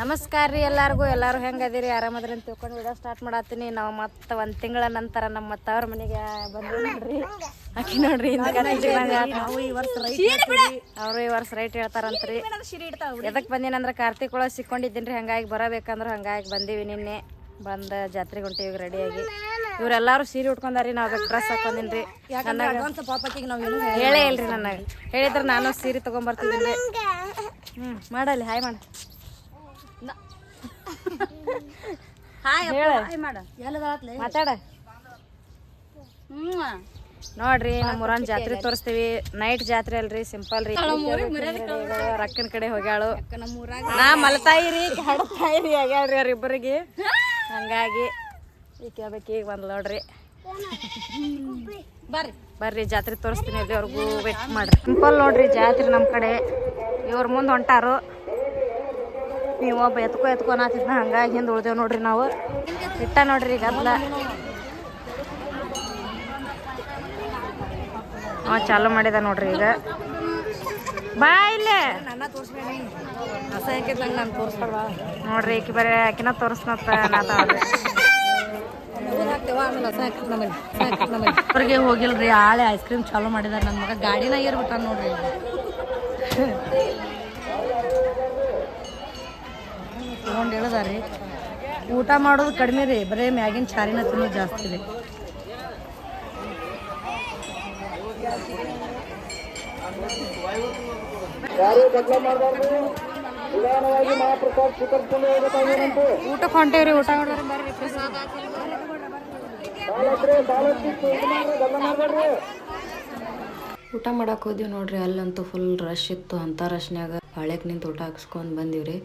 ನಮಸ್ಕಾರ ರೀ ಎಲ್ಲಾರ್ಗು. ಎಲ್ಲಾರು ಹೆಂಗದಿರಿ ಆರಾಮದ್ರಿ ಅಂತ ತಿಳ್ಕೊಂಡು ವಿಡಿಯೋ ಸ್ಟಾರ್ಟ್ ಮಾಡತ್ತೀನಿ. ನಾವು ಮತ್ತೆ ಒಂದು ತಿಂಗಳ ನಂತರ ನಮ್ಮ ತವರ ಮನೆಗೆ ಬಂದ್ವಿ ನೋಡ್ರಿ. ಆಕಿ ನೋಡ್ರಿ ಅವರು ಈ ವರ್ಷ ರೈಟ್ ಹೇಳ್ತಾರಂತ್ರಿ. ಎದಕ್ಕೆ ಬಂದೀನಂದ್ರೆ ಕಾರ್ತಿಕ್ ಒಳಗೆ ಸಿಕ್ಕೊಂಡಿದ್ದೀನಿ ಹಂಗಾಗಿ ಬರಬೇಕಂದ್ರೆ ಹಂಗಾಗಿ ಬಂದೀವಿ ನಿನ್ನೆ. ಬಂದ ಜಾತ್ರೆಗೆ ಹೊಂಟೀವಿ ರೆಡಿಯಾಗಿ ಇವರೆಲ್ಲರೂ ಸೀರೆ ಉಟ್ಕೊಂಡಾರಿ ನಾವ್ ಡ್ರೆಸ್ ಹಾಕೊಂಡಿನ್ರಿ ಹೇಳೇ ಇಲ್ರಿ ನನಗೆ. ಹೇಳಿದ್ರೆ ನಾನು ಸೀರೆ ಬರ್ತೀನಿ ಹ್ಮ್ ಮಾಡಲಿ ಹಾಯ್ ಮಾಡ ಹಾಯ್ ಹೇಳ ಹಾಯ್ ಮಾಡ ಎಲ್ಲದಾತ್ಲೆ ಮಾತಾಡ. ನೋಡ್ರಿ ನಮ್ಮೂರನ್ ಜಾತ್ರೆ ತೋರಿಸ್ತೀವಿ. ನೈಟ್ ಜಾತ್ರೆ ಅಲ್ರಿ ಸಿಂಪಲ್ ರೀ. ರಕ್ಕನ ಕಡೆ ಹೋಗ್ಯಾಳು. ನಾ ಮಲತಾಯಿ ರೀ ಕಾಡತಾಯಿ ರೀ ಆಗ್ಯಾಳ್ರಿ ಅವ್ರಿಬ್ಬರಿಗೆ ಹಂಗಾಗಿ ಈಗ ಕೇಳ್ಬೇಕು ಈಗ ಬಂದ್ ನೋಡ್ರಿ. ಬರ್ರಿ. ಬರ್ರಿ ಜಾತ್ರೆ ತೋರಿಸ್ತೀನಿ ಅವ್ರಿಗೂ ವೇಟ್ ಮಾಡ್ರಿ. ಸಿಂಪಲ್ ನೋಡ್ರಿ ಜಾತ್ರೆ ನಮ್ಮ ಕಡೆ. ಇವ್ರ ಮುಂದೆ ಹೊಂಟಾರು. ನೀವು ಒಬ್ಬ ಎತ್ಕೊ ಎತ್ಕೊ ಅನ್ನತ್ತಿದ್ನ ಹಂಗಾಗಿ ಹಿಂದೆ ಉಳ್ದೇವ್ ನೋಡ್ರಿ ನಾವು. ಇಟ್ಟ ನೋಡ್ರಿ ಈಗ ಅವ ಚಾಲು ಮಾಡಿದ ನೋಡ್ರಿ ಈಗ. ಬಾ ಇಲ್ಲೇ. ನೋಡ್ರಿ ಈಕಿ ಬರೀ ಆಕಿನ ತೋರಿಸ್ನತ್ತ ಅಸಹ್ಯಕ್ಕೆ ಅವ್ರಿಗೆ ಹೋಗಿಲ್ರಿ, ಆಳೆ ಐಸ್ ಕ್ರೀಮ್ ಚಾಲೂ ಮಾಡಿದಾರೆ. ನನ್ನ ಮಗ ಗಾಡಿನ ಏರ್ಬಿಟ್ಟ ನೋಡ್ರಿ ತಗೊಂಡು ಹೇಳಿದಾರೆ ಊಟ ಮಾಡೋದು ಕಡಿಮೆ ರೀ, ಬರೀ ಮ್ಯಾಗಿನ ಚಾರಿನ ತಿನ್ನೋದು ಜಾಸ್ತಿ ರೀ. ಊಟಕ್ಕೆ ಹೊಂಟೇವ್ರಿ ಊಟ ಊಟ ಮಾಡಕ್ ಹೋದ್ವಿ ನೋಡ್ರಿ, ಅಲ್ಲಂತೂ ಫುಲ್ ರಶ್ ಇತ್ತು, ಅಂತ ರಶ್ನ್ಯಾಗ ಬಾಳೆಕ್ ನಿಂತು ಊಟ ಹಾಕ್ಸ್ಕೊಂಡ್ ಬಂದೀವ್ರಿ.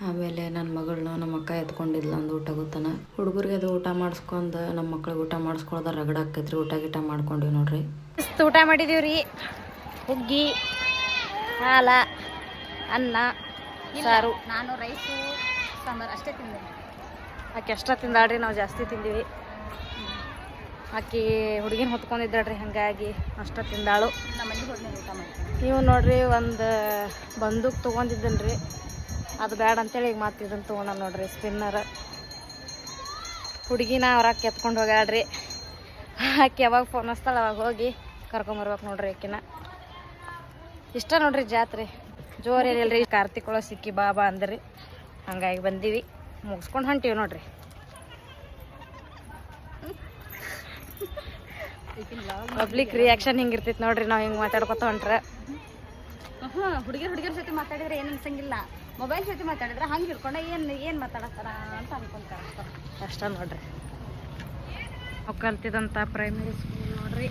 ಆಮೇಲೆ ನನ್ನ ಮಗಳನ್ನ ನಮ್ಮ ಅಕ್ಕ ಎತ್ಕೊಂಡಿದ್ಲ ಒಂದು ಊಟ ಗೊತ್ತಾನ? ಹುಡುಗರಿಗೆ ಅದು ಊಟ ಮಾಡಿಸ್ಕೊಂಡು ನಮ್ಮ ಮಕ್ಳಿಗೆ ಊಟ ಮಾಡಿಸ್ಕೊಳ್ದ ರಗಡ ಆಕೈತ್ರಿ ಊಟ ಗೀಟ ಮಾಡ್ಕೊಂಡಿವಿ ನೋಡ್ರಿ. ಊಟ ಊಟ ರೀ. ಹುಗ್ಗಿ ಹಾಲ ಅನ್ನ ಸಾರು. ನಾನು ರೈಸು ಸಾಂಬಾರು ಅಷ್ಟೇ ತಿಂದೆ ಆಕೆ ಅಷ್ಟೇ ತಿಂದಾಳ್ರಿ ನಾವು ಜಾಸ್ತಿ ತಿಂದೀವಿ. ಆಕಿ ಹುಡುಗಿನ ಹೊತ್ಕೊಂಡಿದ್ದಾಳ್ರಿ ಹಾಗಾಗಿ ಅಷ್ಟ ತಿಂದಾಳು. ನಮ್ಮ ಮನೆಗೆ ಊಟ ಮಾಡ್ತೀವಿ ನೀವು ನೋಡ್ರಿ ಒಂದು ಬಂದೂಕ್ ತೊಗೊಂಡಿದ್ದನ್ರಿ. ಅದು ಬ್ಯಾಡ ಅಂತೇಳಿ ಈಗ ಮತ್ತೆ ಇದನ್ನು ತೊಗೊಂಡ ನೋಡ್ರಿ ಸ್ಪಿನ್ನರ್ ಹುಡುಗಿನ ಅವ್ರಾಗ ಕೆತ್ಕೊಂಡು ಹೋಗ್ಯಾಡ್ರಿ ಆಕೆ ಯಾವಾಗ ಫೋನ್ ಹಚ್ತಾಳೆ ಅವಾಗ ಹೋಗಿ ಕರ್ಕೊಂಬರ್ಬೇಕು ನೋಡ್ರಿ ಆಕಿನ ಇಷ್ಟ ನೋಡ್ರಿ ಜಾತ್ರೆ. ಜೋರ ಏನಿಲ್ರಿ? ಕಾರ್ತಿಕ್ ಒಳಗೆ ಸಿಕ್ಕಿ ಬಾಬಾ ಅಂದ್ರಿ. ಹಂಗಾಗಿ ಬಂದೀವಿ. ಮುಗಿಸ್ಕೊಂಡು ಹೊಂಟೀವಿ ನೋಡ್ರಿ. ಪಬ್ಲಿಕ್ ರಿಯಾಕ್ಷನ್ ಹಿಂಗಿರ್ತೈತಿ ನೋಡ್ರಿ ನಾವು ಹಿಂಗೆ ಮಾತಾಡ್ಕೊತ ಹೊಂಟ್ರೆ. ಹುಡುಗಿರ್ ಹುಡುಗಿರ ಜೊತೆ ಮಾತಾಡಿದ್ರೆ ಏನು ಮೊಬೈಲ್ ಜೊತೆ ಮಾತಾಡಿದ್ರೆ ಹಂಗೆ ಹಿಡ್ಕೊಂಡ ಏನು ಏನು ಮಾತಾಡತ್ತಾರ ಅಂತ ಅನ್ಕೊಂತಾರ ಅಷ್ಟ ನೋಡ್ರಿ. ನಾವು ಕಲ್ತಿದಂಥ ಪ್ರೈಮರಿ ಸ್ಕೂಲ್ ನೋಡ್ರಿ.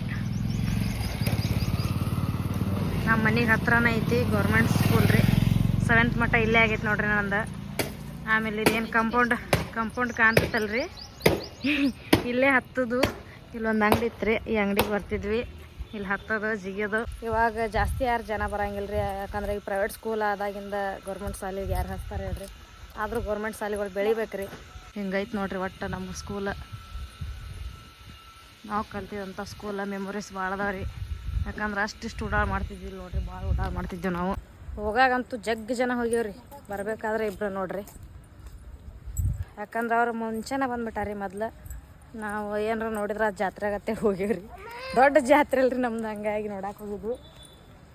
ನಮ್ಮ ಮನೆಗೆ ಹತ್ರನೇ ಐತಿ ಗೌರ್ಮೆಂಟ್ ಸ್ಕೂಲ್ ರೀ. ಸೆವೆಂತ್ ಮಟ್ಟ ಇಲ್ಲೇ ಆಗೈತೆ ನೋಡ್ರಿ ನಂದು. ಆಮೇಲೆ ಇದೇನು ಕಂಪೌಂಡ್ ಕಂಪೌಂಡ್ ಕಾಣ್ತೈತಲ್ರಿ. ಇಲ್ಲೇ ಹತ್ತದು, ಇಲ್ಲೊಂದು ಅಂಗಡಿ ಇತ್ತು ರೀ ಈ ಅಂಗಡಿಗೆ ಬರ್ತಿದ್ವಿ. ಇಲ್ಲಿ ಹತ್ತದ ಜಿಗಿಯೋದು. ಇವಾಗ ಜಾಸ್ತಿ ಯಾರು ಜನ ಬರಂಗಿಲ್ಲ ರೀ ಯಾಕಂದ್ರೆ ಈ ಪ್ರೈವೇಟ್ ಸ್ಕೂಲ್ ಆದಾಗಿಂದ ಗೌರ್ಮೆಂಟ್ ಶಾಲೆಗೆ ಯಾರು ಹಚ್ತಾರೆ ಹೇಳ್ರಿ. ಆದರೂ ಗೌರ್ಮೆಂಟ್ ಶಾಲೆಗಳು ಬೆಳಿಬೇಕ್ರಿ. ಹಿಂಗೈತೆ ನೋಡ್ರಿ ಒಟ್ಟು ನಮ್ಮ ಸ್ಕೂಲ ನಾವು ಕಲ್ತಿದಂಥ ಸ್ಕೂಲ ಮೆಮೊರೀಸ್ ಭಾಳ ಅದಾವ ರೀ. ಯಾಕಂದ್ರೆ ಅಷ್ಟಿಷ್ಟು ಉಡಾಳ್ ಮಾಡ್ತಿದ್ವಿ ನೋಡ್ರಿ ಭಾಳ ಊಟ ಮಾಡ್ತಿದ್ವಿ ನಾವು. ಹೋಗಾಗಂತೂ ಜಗ್ ಜನ ಹೋಗ್ಯವ್ರಿ ಬರಬೇಕಾದ್ರೆ ಇಬ್ಬರು ನೋಡ್ರಿ. ಯಾಕಂದ್ರೆ ಅವ್ರು ಮುಂಚೆನೇ ಬಂದ್ಬಿಟ್ಟಾರಿ ಮೊದ್ಲು. ನಾವು ಏನಾರ ನೋಡಿದ್ರೆ ಅದು ಜಾತ್ರೆಗತ್ತೆ ರೀ ದೊಡ್ಡ ಜಾತ್ರೆ ಅಲ್ರಿ ನಮ್ದು ಹಂಗಾಗಿ ನೋಡಕ್ಕೆ ಹೋಗಿದ್ವು.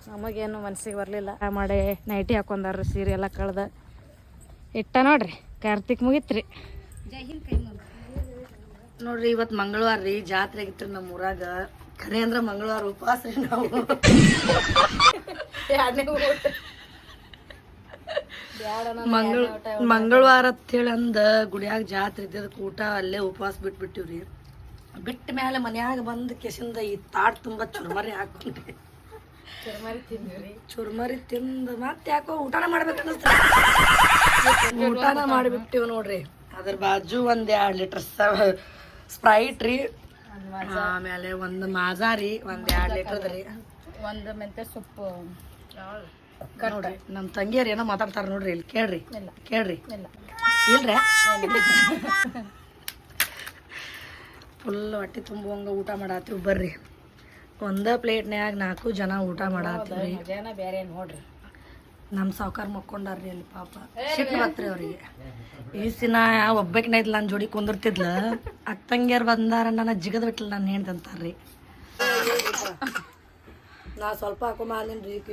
ನಮಗೇನು ಮನ್ಸಿಗೆ ಬರಲಿಲ್ಲ. ಮಾಡಿ ನೈಟಿ ಹಾಕೊಂಡಾರ್ರಿ ಸೀರೆ ಎಲ್ಲ ಕಳ್ದ. ಇಟ್ಟ ನೋಡ್ರಿ ಕಾರ್ತಿಕ್ ಮುಗಿತ್ರಿ. ನೋಡ್ರಿ ಇವತ್ತು ಮಂಗಳವಾರ ರೀ ಜಾತ್ರೆ ಆಗಿತ್ತು ನಮ್ಮ ಊರಾಗ. ಖರೆ ಅಂದ್ರೆ ಮಂಗಳವಾರ ಉಪವಾಸ ರೀ ನಾವು. ಮಂಗಳ ಮಂಗಳವಾರ ಅಂತೇಳಿ ಅಂದ ಗುಡಿಯಾಗ ಜಾತ್ರೆ ಇದ್ದ ಊಟ ಅಲ್ಲೇ ಉಪವಾಸ ಬಿಟ್ಬಿಟ್ಟಿವ್ರಿ. ಬಿಟ್ಟ ಮೇಲೆ ಮನ್ಯಾಗ ಬಂದ ಕೆಸಿಂದ ಈ ತಾಟ್ ತುಂಬ ಚುರ್ಮರಿ ಹಾಕೊಂಡ್ರಿ ಚುರ್ಮರಿ ತಿಂದು ಮತ್ತೆ ಯಾಕೋ ಊಟನ ಮಾಡ್ಬೇಕು ಊಟನ ಮಾಡಿಬಿಟ್ಟಿವ್ ನೋಡ್ರಿ. ಅದ್ರ ಬಾಜು ಒಂದ್ ಎರಡ್ ಲೀಟರ್ ಸ್ಪ್ರೈಟ್ ರೀ. ಆಮೇಲೆ ಒಂದು ಮಾಜಾ ರೀ ಒಂದ್ ಎರಡ್ ಲೀಟರ್ ರೀ. ಒಂದು ಮೆಂತ್ಯ ಸೊಪ್ಪು. ನೋಡ್ರಿ ನಮ್ಮ ತಂಗಿಯರ್ ಏನೋ ಮಾತಾಡ್ತಾರ ನೋಡ್ರಿ ಇಲ್ಲಿ ಕೇಳ್ರಿ ಕೇಳ್ರಿ. ಇಲ್ರ? ಫುಲ್ ಹೊಟ್ಟೆ ತುಂಬುವಂಗ ಊಟ ಮಾಡಾತೀವಿ ಬರ್ರಿ. ಒಂದ ಪ್ಲೇಟ್ನ್ಯಾಗ ನಾಲ್ಕು ಜನ ಊಟ ಮಾಡಾತೀವಿ ಜನ ಬೇರೆ ನೋಡ್ರಿ? ನಮ್ಮ ಸಾವುಕಾರ ಮಕ್ಕೊಂಡಾರ್ರಿ ಅಲ್ಲಿ ಪಾಪ. ಸಿಟ್ಟು ಬತ್ರಿ ಅವ್ರಿಗೆ. ಈ ಸಿನ ಒಬ್ಬಕಿನ ಇದ್ಲ ನನ್ನ ಜೋಡಿ ಕುಂದಿರ್ತಿದ್ಲ. ಅಕ್ಕಂಗಿಯರ್ ಬಂದಾರ ನನ್ನ ಜಿಗದ್ ಬಿಟ್ಲ ನಾನು ಹೇಳ್ದಂತಾರ್ರಿ ನಾ ಸ್ವಲ್ಪ ಹಾಕೊಂಬ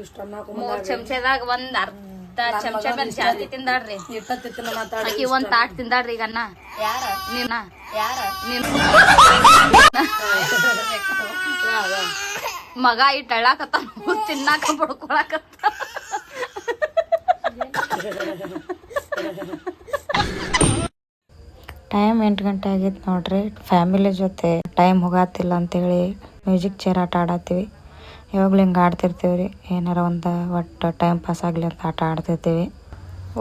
ಇಷ್ಟ ಮೂರ್ ಚಮಚದಾಗ ಒಂದ್ ಅರ್ಧ ಚಮಚ ಮೇಲೆ ಜಾಸ್ತಿ ತಿಂದಾಡ್ರಿ ಇಟ್ಟ ತಿತ್ತಿನ ಮಾತಾಡಿ ಆಕಿ ಒಂದ್ ತಾಟ್ ತಿಂದಾಡ್ರಿ ಈಗ ಅನ್ನ. ಯಾರ? ನಿನ್ನ ಯಾರ? ನೀನ್. ಮಗ ಇಟ್ ಅಳ್ಳಾಕತ್ತ ತಿನ್ನಾಕ ಬಡ್ಕೊಳಕತ್ತ ಟೈಮ್ ಎಂಟು ಗಂಟೆ ಆಗಿತ್ತು ನೋಡ್ರಿ. ಫ್ಯಾಮಿಲಿ ಜೊತೆ ಟೈಮ್ ಹೋಗಾತಿಲ್ಲ ಅಂತೇಳಿ ಮ್ಯೂಸಿಕ್ ಚೇರ್ ಆಟ ಆಡತ್ತೀವಿ. ಯಾವಾಗಲೂ ಹಿಂಗೆ ಆಡ್ತಿರ್ತೀವಿ ರೀ ಏನಾರ ಒಂದು ಒಟ್ಟು ಟೈಮ್ ಪಾಸ್ ಆಗಲಿ ಅಂತ ಆಟ ಆಡ್ತಿರ್ತೀವಿ.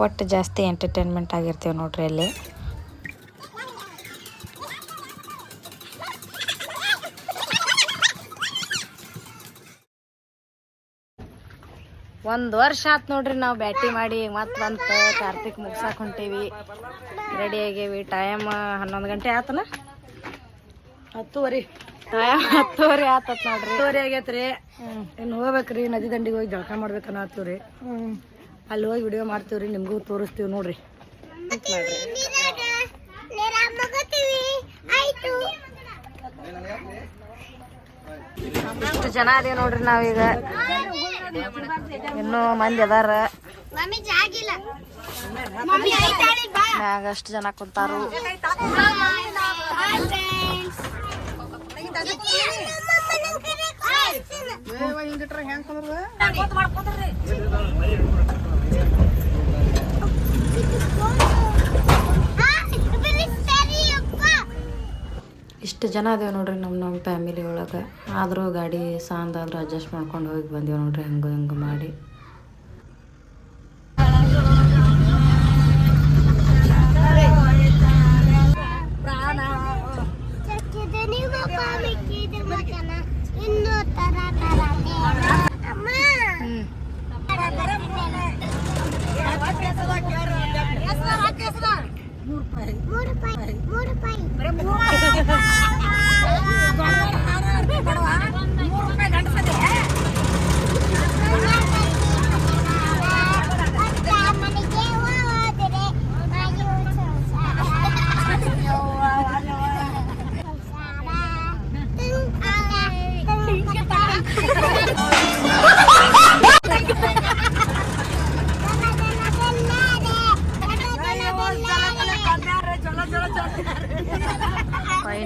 ಒಟ್ಟು ಜಾಸ್ತಿ ಎಂಟರ್ಟೈನ್ಮೆಂಟ್ ಆಗಿರ್ತೀವಿ ನೋಡ್ರಿ ಅಲ್ಲಿ. ಒಂದ್ ವರ್ಷ ಆತ್ ನೋಡ್ರಿ ನಾವು ಬ್ಯಾಟಿ ಮಾಡಿ ಮತ್ ಬಂತ ಕಾರ್ತಿಕ್ ಮುಗ್ಸಾಕ್ ಹೊಂಟೀವಿ. ರೆಡಿ ಆಗೇವಿ ಟೈಮ್ ಹನ್ನೊಂದು ಗಂಟೆ ಆತನ? ಹತ್ತುವರಿ. ಹತ್ತುವರೆ ಆತತ್ ನೋಡ್ರಿ. ಹತ್ತುವರಿ ಆಗೈತ್ರಿ. ಇನ್ನು ಹೋಗ್ಬೇಕ್ರಿ ನದಿ ದಂಡಿಗೆ ಹೋಗಿ ಜಳಕ ಮಾಡ್ಬೇಕನ್ನ ಅನ್ನತ್ತೀವ್ರಿ ಅಲ್ಲಿ ಹೋಗಿ ವಿಡಿಯೋ ಮಾಡ್ತೀವ್ರಿ ನಿಮ್ಗೂ ತೋರಿಸ್ತೀವಿ ನೋಡ್ರಿ. ಇಷ್ಟು ಜನ ಅದೇ ನೋಡ್ರಿ ನಾವೀಗ. ಇನ್ನೂ ಮಂದಿ ಅದಾರ. ಮ್ಯಾಗ ಅಷ್ಟು ಜನ ಕುಂತಾರು. ಇಷ್ಟು ಜನ ಅದೇವ್ ನೋಡ್ರಿ ನಮ್ಮ ನಮ್ಮ ಫ್ಯಾಮಿಲಿ ಒಳಗೆ. ಆದರೂ ಗಾಡಿ ಸಾಂದಾದ್ರೂ ಅಡ್ಜಸ್ಟ್ ಮಾಡ್ಕೊಂಡು ಹೋಗಿ ಬಂದೀವಿ ನೋಡ್ರಿ, ಹೆಂಗೆ ಹೆಂಗೆ ಮಾಡಿ.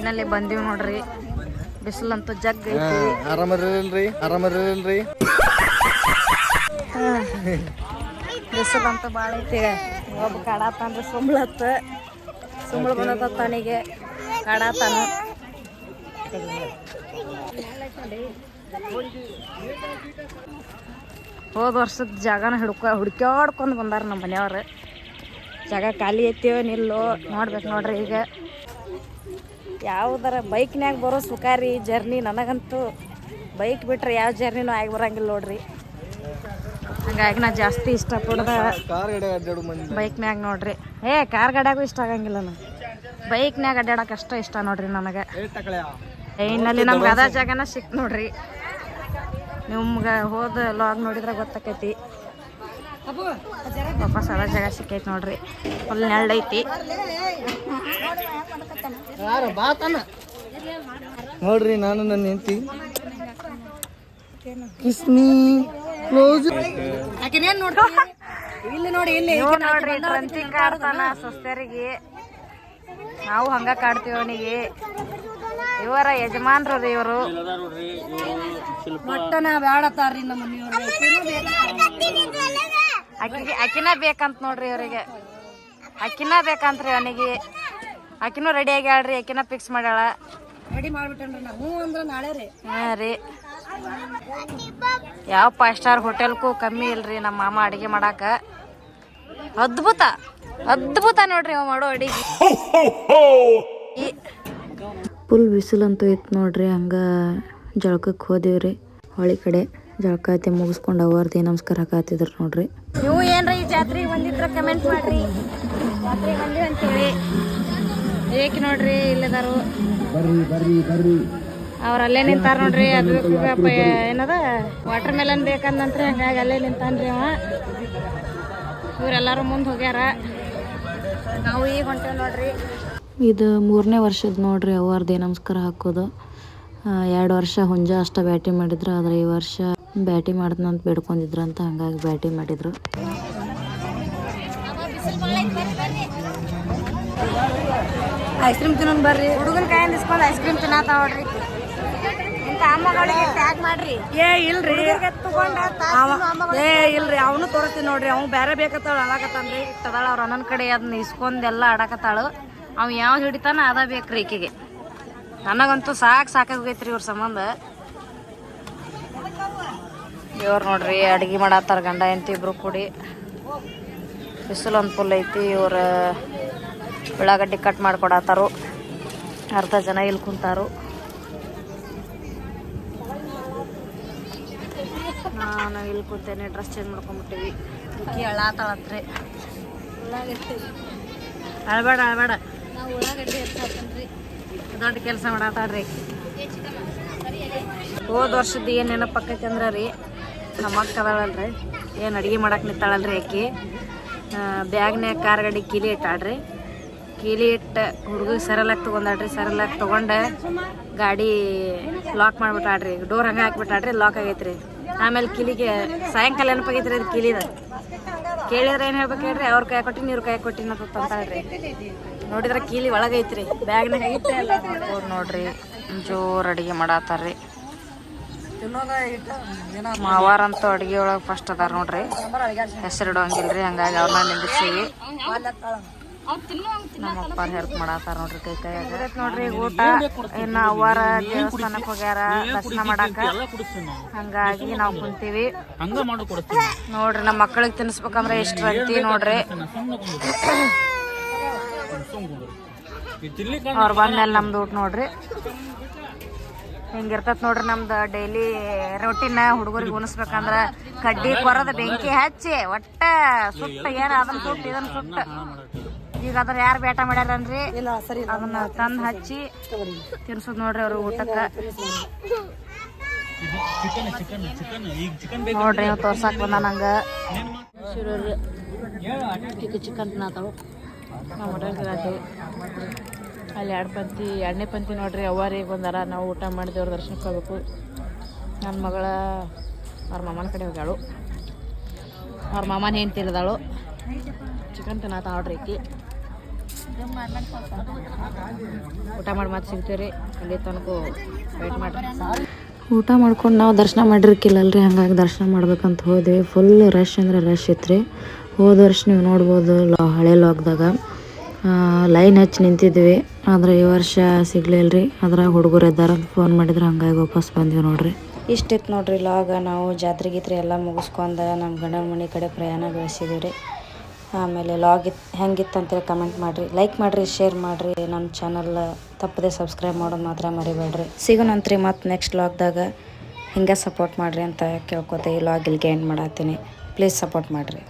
ಫೈನಲಿ ಬಂದೀವಿ ನೋಡ್ರಿ. ಬಿಸಿಲಂತೂ ಜಗ್ ಐತಿ. ಆರಾಮರಿಲ್ರಿ ಆರಾಮರಿಲ್ರಿ ಬಿಸಿಲಂತೂ ಭಾಳ ಐತಿ. ಒಬ್ಬ ಕಾಡಾತಾನ್ರಿ ಸುಂಬಳತ್ತ ಸುಂಬಳ ಬಂದ ತನಿಗೆ. ಕಾಡಾತಾನ ಹೋದ ವರ್ಷದ ಜಾಗನ ಹಿಡ್ಕೊ ಹುಡ್ಕ್ಯಾಡ್ಕೊಂಡು ಬಂದಾರ ನಮ್ಮ ಮನೆಯವ್ರು. ಜಾಗ ಖಾಲಿ ಐತಿ ನಿಲ್ಲೋ ನೋಡ್ಬೇಕು ನೋಡ್ರಿ ಈಗ. ಯಾವುದರ ಬೈಕ್ನ್ಯಾಗ ಬರೋ ಸುಖ ರೀ ಜರ್ನಿ ನನಗಂತೂ ಬೈಕ್ ಬಿಟ್ರೆ ಯಾವ ಜರ್ನಿನೂ ಆಗಿ ಬರಂಗಿಲ್ಲ ನೋಡ್ರಿ. ಹಂಗಾಗಿ ನಾ ಜಾಸ್ತಿ ಇಷ್ಟಪಡ್ದ ಬೈಕ್ನ್ಯಾಗ ನೋಡ್ರಿ. ಏ ಕಾರ್ ಗಾಡ್ಯಾಗೂ ಇಷ್ಟ ಆಗಂಗಿಲ್ಲ ನಾನು ಬೈಕ್ನ್ಯಾಗ ಅಡ್ಡಾಡಕ್ಕೆ ಅಷ್ಟ ಇಷ್ಟ ನೋಡ್ರಿ ನನಗೆ. ಟ್ರೈನಲ್ಲಿ ನಮ್ಗೆ ಅದ ಜಾಗನ ಸಿಕ್ ನೋಡ್ರಿ. ನಿಮ್ಗೆ ಹೋದ ಲಾಗ್ ನೋಡಿದ್ರೆ ಗೊತ್ತಾಕೈತಿ. ವಾಪಸ್ ಅದ ಜಾಗ ಸಿಕ್ಕೈತಿ ನೋಡ್ರಿ. ಅಲ್ಲಿ ನೆಳ್ಳೈತಿ ನೋಡ್ರಿ ನಾನು ನನ್ನ ಹೆಂಡತಿ. ಕಿಸ್ಮಿ ಕ್ಲೋಸ್ ಆಕಿನೇನ್ ನೋಡ್ರಿ ಇಲ್ಲಿ ನೋಡಿ ಇಲ್ಲಿ ನೀವು ನೋಡ್ರಿ ಟ್ರಂತಿ ಕಾಡ್ತಾನ ಸೊಸ್ತರಿಗೆ ನಾವು ಹಂಗ ಕಾಡ್ತೀವಿ ಅವನಿಗೆ. ಇವರ ಯಜಮಾನ್ರು ರೀ ಇವರು. ಮಟ್ಟನ ಬ್ಯಾಡತಾರ್ರಿ ನಮ್ಮ ಅಕ್ಕಿಗೆ ಅಕ್ಕಿನ ಬೇಕಂತ ನೋಡ್ರಿ ಇವರಿಗೆ ಅಕ್ಕಿನ ಬೇಕಂತ್ರಿ ಅವನಿಗೆ. ಅಕ್ಕಿನೂ ರೆಡಿ ಆಗ್ಯಾಳ್ರಿ ಅಕ್ಕಿನ ಫಿಕ್ಸ್ ಮಾಡ್ಯಾಳ. ರೆಡಿ ಮಾಡ್ಬಿಟ್ಟೇನ್ರಿ ನಾ ಹ್ಞೂ ಅಂದ್ರ ನಾಳೆ ರೀ. ಹಾ ರೀ. ಯಾವ ಫೈವ್ ಸ್ಟಾರ್ ಹೋಟೆಲ್ಗೂ ಕಮ್ಮಿ ಇಲ್ರಿ ನಮ್ಮ ಮಾಮ ಅಡಿಗೆ ಮಾಡಾಕ. ಅದ್ಭುತ ಅದ್ಭುತ ನೋಡ್ರಿ ಅವ ಮಾಡೋ ಅಡಿಗೆ. ಈ- ಫುಲ್ ಬಿಸಿಲಂತೂ ಇತ್ತು ನೋಡ್ರಿ ಹಂಗೆ ಜಳಕಕ್ಕೆ ಹೋದಿವ್ರಿ. ಹೊಳಿ ಕಡೆ ಜಳಕ ಐತಿ ಮುಗಿಸ್ಕೊಂಡು ಅವರ್ದಿ ನಮಸ್ಕಾರ ಹಾಕತ್ತಿದ್ರು ನೋಡ್ರಿ. ನೀವು ಏನ್ರ ಈ ಜಾತ್ರೆಗೆ ಬಂದಿದ್ರ ಕಮೆಂಟ್ ಮಾಡ್ರಿ. ಜಾತ್ರೆಗೆ ಬಂದಿವಿ ಅಂತೇಳಿ. ಏಕೆ ನೋಡ್ರಿ ಇಲ್ಲದಾರು ಅವ್ರು ಅಲ್ಲೇ ನಿಂತಾರ ನೋಡ್ರಿ ಅದು ಏನದ? ವಾಟರ್ ಮೆಲನ್ ಬೇಕಂದಂತ್ರಿ ಹಂಗಾಗಿ ಅಲ್ಲೇ ನಿಂತಾನ್ರಿ ಅವ. ಇವ್ರೆಲ್ಲಾರು ಮುಂದೆ ಹೋಗ್ಯಾರ. ನಾವು ಈಗ ಹೊಂಟೇವ್ ನೋಡ್ರಿ. ಇದು ಮೂರನೇ ವರ್ಷದ ನೋಡ್ರಿ ಅವ್ರದ್ದೇ ನಮಸ್ಕಾರ ಹಾಕೋದು. ಎರಡು ವರ್ಷ ಹುಂಜ ಅಷ್ಟ ಬ್ಯಾಟಿ ಮಾಡಿದ್ರು ಆದ್ರೆ ಈ ವರ್ಷ ಬ್ಯಾಟಿ ಅಂತ ಬೇಡ್ಕೊಂಡಿದ್ರು ಅಂತ ಹಂಗಾಗಿ ಬ್ಯಾಟಿ ಮಾಡಿದ್ರು. ಐಸ್ ಕ್ರೀಮ್ ತಿನ್ನೋನ್ ಬರ್ರಿ. ಹುಡುಗನ ಕೈಯಿಂದ ಇಸ್ಕೊಂಡು ಐಸ್ ಕ್ರೀಮ್ ತಿನ್ನತ್ತ ನೋಡ್ರಿ. ಇಂಥ ಅಮ್ಮಗಳಿಗೆ ಟ್ಯಾಗ್ ಮಾಡ್ರಿ. ಏ ಇಲ್ರಿ. ಏ ಇಲ್ರಿ. ಅವನು ತೋರಿಸ್ತೀನಿ ನೋಡ್ರಿ. ಅವ್ನು ಬೇರೆ ಬೇಕತ್ತಾಳ ಅಳಾಕತ್ತಾನ್ರಿ. ತದಾಳ ಅವ್ರ ಅನ್ನನ ಕಡೆ ಅದನ್ನ ಇಸ್ಕೊಂಡ್ ಎಲ್ಲ ಆಡಾಕತ್ತಾಳು ಅವ್ ಯಾವ್ದು ಹಿಡಿತಾನ ಅದ ಬೇಕ್ರಿ ಈಕೆಗೆ. ನನಗಂತೂ ಸಾಕು ಸಾಕಾಗೈತ್ರಿ ಇವ್ರ ಸಂಬಂಧ. ಇವ್ರು ನೋಡ್ರಿ, ಅಡ್ಗೆ ಮಾಡತ್ತಾರ ಗಂಡ ಎಂತ ಇಬ್ರು ಕೂಡಿ. ಬಿಸಿಲು ಒಂದು ಫುಲ್ ಐತಿ, ಇವ್ರು, ಉಳ್ಳಾಗಡ್ಡಿ ಕಟ್ ಮಾಡ್ಕೊಡತ್ತಾರು. ಅರ್ಧ ಜನ ಇಲ್ಲಿ ಕುಂತಾರು. ನಾನು ಇಲ್ಲಿ ಕೂತೇನೆ ಡ್ರೆಸ್ ಚೇಂಜ್ ಮಾಡ್ಕೊಂಡ್ಬಿಟ್ಟಿವಿ ಅಕ್ಕಿ ಅಳಾತಾಳತ್ರಿ ಅಳ್ಬೇಡ ಅಳ್ಬೇಡ. ದೊಡ್ಡ ಕೆಲಸ ಮಾಡತ್ತಾಳ್ರಿ ಹೋದ ವರ್ಷದ ಏನು ನೆನಪಕ್ಕೈತಿ ಅಂದ್ರೆ ರೀ ನಮ್ಮ ಅಕ್ಕ ಅದಾಳಲ್ರಿ. ಏನು ಅಡುಗೆ ಮಾಡಕ್ಕೆ ನಿಂತಾಳಲ್ರಿ ಆಕೆ. ಬ್ಯಾಗ್ನ್ಯಾಗ ಕಾರ್ ಗಾಡಿ ಕೀಲಿ ಇಟ್ಟಾಳ್ರಿ. ಕೀಲಿ ಇಟ್ಟು ಹುಡುಗಿಗೆ ಸರಲಾಗಿ ತೊಗೊಂಡಾಳ್ರಿ ಸರಲಾಗಿ ತೊಗೊಂಡು ಗಾಡಿ ಲಾಕ್ ಮಾಡ್ಬಿಟ್ಟಾಳ್ರಿ. ಡೋರ್ ಹಂಗೆ ಹಾಕ್ಬಿಟ್ಟಾಳ್ರಿ ಲಾಕ್ ಆಗೈತ್ರಿ. ಆಮೇಲೆ ಕಿಲಿಗೆ ಸಾಯಂಕಾಲ ನೆನಪಾಗೈತ್ರಿ ಅದು ಕಿಲಿದ? ಕೇಳಿದ್ರೆ ಏನು ಹೇಳ್ಬೇಕು ಹೇಳ್ರಿ, ಅವ್ರ ಕೈ ಕೊಟ್ಟಿನಿ ನೀರು ಕೈ ಕೊಟ್ಟಿನ ಅಂತಾಳ್ರಿ ನೋಡಿದ್ರೆ ಕೀಲಿ ಒಳಗೈತ್ರಿ ಬ್ಯಾಗ್ನಾಗ ಐತೆ ಅಲ್ಲ ನೋಡ್ರಿ, ಜೋರು ಅಡುಗೆ ಮಾಡತ್ತಾರ್ರಿ ಮಾವಾರಂತೂ ಅಡಿಗೆ ಒಳಗೆ ಫಸ್ಟ್ ಅದಾರ ನೋಡ್ರಿ. ಹೆಸರು ಇಡೋಂಗಿಲ್ರಿ ಹಂಗಾಗಿ ಅವ್ರನ್ನ ನಿಂದಿರ್ಸೀವಿ ನಮ್ಮ ಅಪ್ಪಾರ ಹೆಲ್ಪ್ ಮಾಡತ್ತಾರ ನೋಡ್ರಿ ಕೈ ಕೈಯಾಗ. ನೋಡ್ರಿ ಊಟ ಇನ್ನು ಅವ್ವಾರ ದೇವಸ್ಥಾನಕ್ಕೆ ಹೋಗ್ಯಾರ ದರ್ಶನ ಮಾಡಾಕ? ಹಂಗಾಗಿ ನಾವು ಕುಂತೀವಿ. ನೋಡ್ರಿ ನಮ್ಮ ಮಕ್ಕಳಿಗೆ ತಿನ್ಸ್ಬೇಕಂದ್ರೆ ಎಷ್ಟು ರಂತಿ ನೋಡ್ರಿ. ಅವ್ರು ಬಂದ್ಮೇಲೆ ನಮ್ದು ಊಟ ನೋಡ್ರಿ. ಹಿಂಗಿರ್ತತ್ ನೋಡ್ರಿ ನಮ್ದು ಡೈಲಿ ರೊಟ್ಟಿನ ಹುಡುಗರಿಗೆ ಉಣಿಸ್ಬೇಕಂದ್ರ ಕಡ್ಡಿ ಕೊರದ ಬೆಂಕಿ ಹಚ್ಚಿ ಒಟ್ಟ ಸುಟ್ಟ ಏನ ಅದನ್ನ ಸುಟ್ಟ ಇದನ್ನ ಸುಟ್ಟ. ಈಗ ಅದ್ರ ಯಾರು ಬೇಟ ಮಾಡ್ಯಾರನ್ರಿ? ಅದನ್ನ ತಂದು ಹಚ್ಚಿ ತಿನ್ಸೋದ್ ನೋಡ್ರಿ ಅವ್ರ ಊಟಕ್ಕ. ನೋಡ್ರಿ ಇವ್ ತೋರ್ಸಾಕ್ ಬಂದ ನಂಗ. ಈಗ ಚಿಕನ್ ತಿನ್ನತಾವು ನಾವು ಅಲ್ಲಿ ಎರಡು ಪಂತಿ ಎರಡನೇ ಪಂತಿ ನೋಡ್ರಿ ಅವ್ವಾರಿಗೆ ಬಂದಾರ. ನಾವು ಊಟ ಮಾಡಿ ದೇವ್ರ ದರ್ಶನಕ್ಕೆ ಹೋಗ್ಬೇಕು. ನನ್ನ ಮಗಳ, ಅವ್ರ ಮಾಮನ ಕಡೆ ಹೋಗ್ಯಾಳು. ಅವ್ರ ಮಾಮನ ಏನು ತಿಳಿದಾಳು ಚಿಕನ್ ತಿನ್ನತ್ತ ಆರ್ಡ್ರ್ ಐತಿ ಊಟ ಮಾಡಿ ಮತ್ತೆ ಸಿಗ್ತೀವಿ ರೀ ಅಲ್ಲಿ ತನಕ ವೇಟ್ ಮಾಡ್ರಿ. ಊಟ ಮಾಡ್ಕೊಂಡು ನಾವು ದರ್ಶನ ಮಾಡಿರ್ಕಿಲ್ಲಲ್ರಿ, ಹಂಗಾಗಿ ದರ್ಶನ ಮಾಡ್ಬೇಕಂತ ಹೋದ್ವಿ. ಫುಲ್ ರಶ್ ಅಂದ್ರೆ ರಶ್ ಇತ್ತು ಹೋದ ವರ್ಷ ನೀವು ನೋಡ್ಬೋದು, ಲಾ ಹಳೆ ಲಾಕ್ದಾಗ ಲೈನ್ ಹಚ್ಚಿ ನಿಂತಿದ್ವಿ. ಆದ್ರೆ ಈ ವರ್ಷ ಸಿಗ್ಲಿಲ್ರಿ ಅದ್ರ ಹುಡುಗರು ಇದ್ದಾರ ಫೋನ್ ಮಾಡಿದ್ರೆ. ಹಂಗಾಗಿ ವಾಪಸ್ ಬಂದ್ವಿ ನೋಡ್ರಿ. ಇಷ್ಟಿತ್ತು ನೋಡ್ರಿ ಲಾಗ ನಾವು ಜಾತ್ರೆ ಗೀತ್ರೆ ಎಲ್ಲ ಮುಗಿಸ್ಕೊಂಡು ನಮ್ಮ ಗಂಡನ ಮನೆ ಕಡೆ ಪ್ರಯಾಣ ಬೆಳೆಸಿದ್ದೀವಿ ಆಮೇಲೆ ಲಾಗ್ ಇತ್ತು ಹೆಂಗಿತ್ತು ಅಂತೇಳಿ ಕಮೆಂಟ್ ಮಾಡಿರಿ. ಲೈಕ್ ಮಾಡಿರಿ ಶೇರ್ ಮಾಡಿರಿ. ನಮ್ಮ ಚಾನಲ್ ತಪ್ಪದೆ ಸಬ್ಸ್ಕ್ರೈಬ್ ಮಾಡೋದು ಮಾತ್ರ ಮರಿಬೇಡ್ರಿ. ಸಿಗೋಣಂತ್ರಿ ಮತ್ತೆ ನೆಕ್ಸ್ಟ್ ಲಾಗ್ದಾಗ ಹಿಂಗೆ ಸಪೋರ್ಟ್ ಮಾಡಿರಿ ಅಂತ ಕೇಳ್ಕೊತೆ ಈ ಲಾಗ್ ಇಲ್ಲಿಗೆ ಎಂಡ್ ಮಾಡತ್ತೀನಿ ಪ್ಲೀಸ್ ಸಪೋರ್ಟ್ ಮಾಡಿರಿ.